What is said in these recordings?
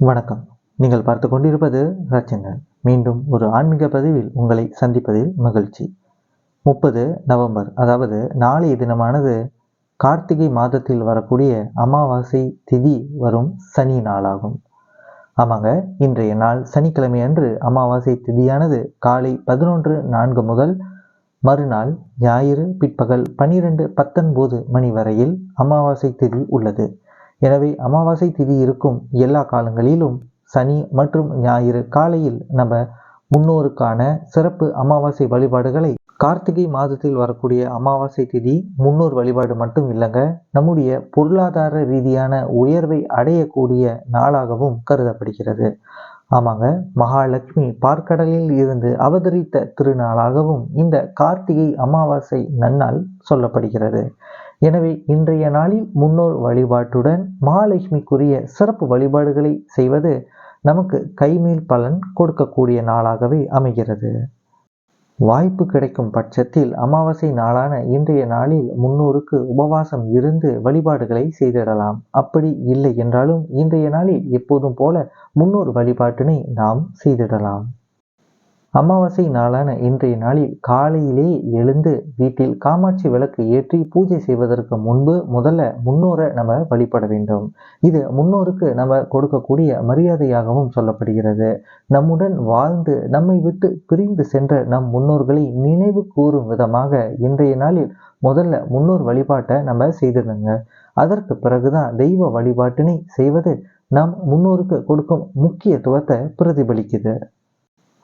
வணக்கம். நீங்கள் பார்த்து கொண்டிருப்பது ரச்சனல் மீண்டும் ஒரு ஆன்மீக பதிவில் உங்களை சந்திப்பதில் மகிழ்ச்சி. முப்பது நவம்பர் அதாவது நாளைய தினமானது கார்த்திகை மாதத்தில் வரக்கூடிய அமாவாசை திதி வரும் சனி நாளாகும். ஆமாங்க இன்றைய நாள் சனிக்கிழமை அன்று அமாவாசை திதியானது காலை பதினொன்று நான்கு முதல் மறுநாள் ஞாயிறு பிற்பகல் பனிரெண்டு பத்தொன்பது மணி வரையில் அமாவாசை திதி உள்ளது. எனவே அமாவாசை திதி இருக்கும் எல்லா காலங்களிலும் சனி மற்றும் ஞாயிறு காலையில் நம்ம முன்னோருக்கான சிறப்பு அமாவாசை வழிபாடுகளை கார்த்திகை மாதத்தில் வரக்கூடிய அமாவாசை திதி முன்னோர் வழிபாடு மட்டும் இல்லைங்க. நம்முடைய பொருளாதார ரீதியான உயர்வை அடையக்கூடிய நாளாகவும் கருதப்படுகிறது. ஆமாங்க மகாலட்சுமி பார்க்கடலில் இருந்து அவதரித்த திருநாளாகவும் இந்த கார்த்திகை அமாவாசை நன்னால் சொல்லப்படுகிறது. எனவே இன்றைய நாளில் முன்னோர் வழிபாட்டுடன் மகாலட்சுமிக்குரிய சிறப்பு வழிபாடுகளை செய்வது நமக்கு கைமேல் பலன் கொடுக்கக்கூடிய நாளாகவே அமைகிறது. வாய்ப்பு கிடைக்கும் பட்சத்தில் அமாவாசை நாளான இன்றைய நாளில் முன்னோருக்கு உபவாசம் இருந்து வழிபாடுகளை செய்திடலாம். அப்படி இல்லை என்றாலும் இன்றைய நாளில் எப்போதும் போல முன்னோர் வழிபாட்டினை நாம் செய்திடலாம். அமாவாசை நாளான இன்றைய நாளில் காலையிலே எழுந்து வீட்டில் காமாட்சி விளக்கு ஏற்றி பூஜை செய்வதற்கு முன்பு முதல்ல முன்னோரை நம்ம வழிபட வேண்டும். இது முன்னோருக்கு நம்ம கொடுக்கக்கூடிய மரியாதையாகவும் சொல்லப்படுகிறது. நம்முடன் வாழ்ந்து நம்மை விட்டு பிரிந்து சென்ற நம் முன்னோர்களை நினைவு கூறும் விதமாக இன்றைய நாளில் முதல்ல முன்னோர் வழிபாட்டை நம்ம செய்திருந்தோங்க அதற்கு பிறகுதான் தெய்வ வழிபாட்டினை செய்வது நம் முன்னோருக்கு கொடுக்கும் முக்கியத்துவத்தை பிரதிபலிக்குது.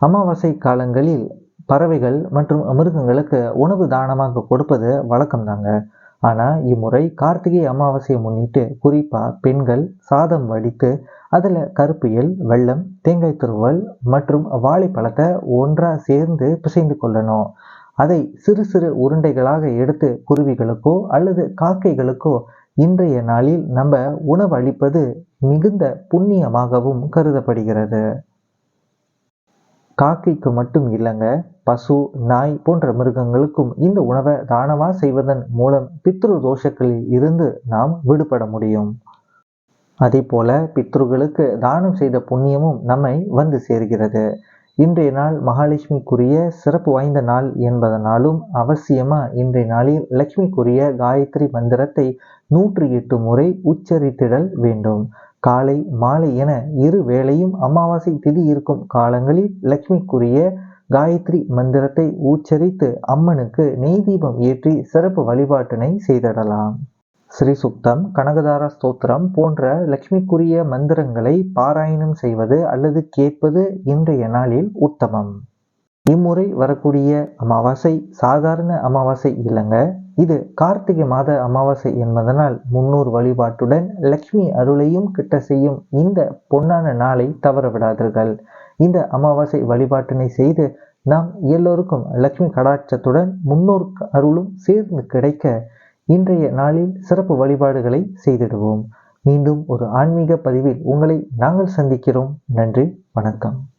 அமாவாசை காலங்களில் பறவைகள் மற்றும் மிருகங்களுக்கு உணவு தானமாக கொடுப்பது வழக்கம்தாங்க. ஆனால் இம்முறை கார்த்திகை அமாவாசையை முன்னிட்டு குறிப்பாக பெண்கள் சாதம் வடித்து அதில் கருப்பியல் வெள்ளம் தேங்காய் துருவல் மற்றும் வாழைப்பழத்தை ஒன்றாக சேர்ந்து பிசைந்து கொள்ளணும். அதை சிறு சிறு உருண்டைகளாக எடுத்து குருவிகளுக்கோ அல்லது காக்கைகளுக்கோ இன்றைய நாளில் நம்ம உணவு அளிப்பது மிகுந்த புண்ணியமாகவும் கருதப்படுகிறது. காக்கைக்கு மட்டும் இல்லைங்க பசு நாய் போன்ற மிருகங்களுக்கும் இந்த உணவை தானமா செய்வதன் மூலம் பித்ரு தோஷங்களில் இருந்து நாம் விடுபட முடியும். அதே போல பித்ருகளுக்கு தானம் செய்த புண்ணியமும் நம்மை வந்து சேர்கிறது. இன்றைய நாள் மகாலட்சுமிக்குரிய சிறப்பு வாய்ந்த நாள் என்பதனாலும் அவசியமா இன்றைய நாளில் லட்சுமிக்குரிய காயத்ரி மந்திரத்தை நூற்றி எட்டு முறை உச்சரித்திடல் வேண்டும். காலை மாலை என இரு வேளையும் அமாவாசை திதி இருக்கும் காலங்களில் லக்ஷ்மிக்குரிய காயத்ரி மந்திரத்தை உச்சரித்து அம்மனுக்கு நெய் தீபம் ஏற்றி சிறப்பு வழிபாட்டினை செய்திடலாம். ஸ்ரீ சுக்தம் கனகதார ஸ்தோத்திரம் போன்ற லக்ஷ்மிக்குரிய மந்திரங்களை பாராயணம் செய்வது அல்லது கேட்பது இன்றைய நாளில் உத்தமம். இம்முறை வரக்கூடிய அமாவாசை சாதாரண அமாவாசை இல்லைங்க. இது கார்த்திகை மாத அமாவாசை என்பதனால் முன்னூறு வழிபாட்டுடன் லக்ஷ்மி அருளையும் கிட்ட செய்யும் இந்த பொன்னான நாளை தவற விடாதீர்கள் இந்த அமாவாசை வழிபாட்டினை செய்து நாம் எல்லோருக்கும் லக்ஷ்மி கடாட்சத்துடன் முன்னோர் அருளும் சேர்ந்து கிடைக்க இன்றைய நாளில் சிறப்பு வழிபாடுகளை செய்திடுவோம். மீண்டும் ஒரு ஆன்மீக பதிவில் உங்களை நாங்கள் சந்திக்கிறோம். நன்றி வணக்கம்.